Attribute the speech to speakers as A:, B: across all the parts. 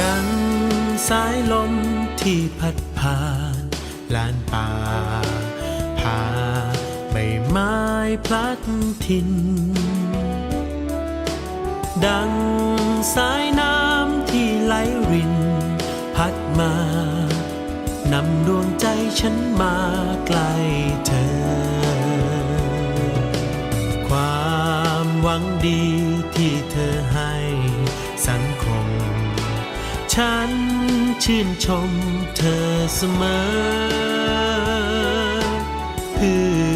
A: ดังสายลมที่พัดผ่านลานป่าพาใบไม้พลัดถิ่นดังสายน้ำที่ไหลริน พัดมานำดวงใจฉันมาใกล้เธอ ความหวังดี ฉันชื่นชมเธอเสมอเพื่อ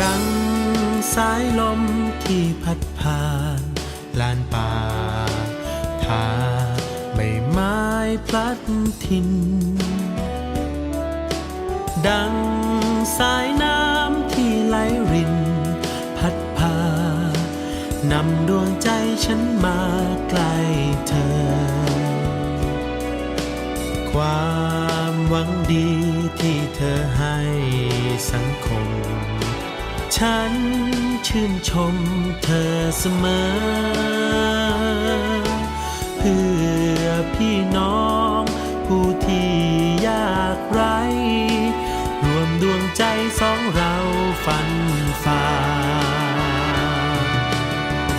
A: ดังสายลมที่พัดผ่านลานป่าพาใบไม้พลัดถิ่นดังสายน้ำที่ไหลริน พัดพานำดวงใจฉันมาใกล้เธอ ความหวังดีที่เธอให้สังคม ฉันชื่นชมเธอเสมอ เพื่อพี่น้องผู้ที่ยากไร้รวมดวงใจสองเราฝันฝ่า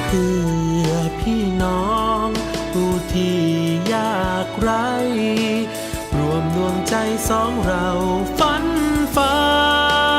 A: เพื่อพี่น้องผู้ที่ยากไร้รวมดวงใจสองเราฝันฝ่า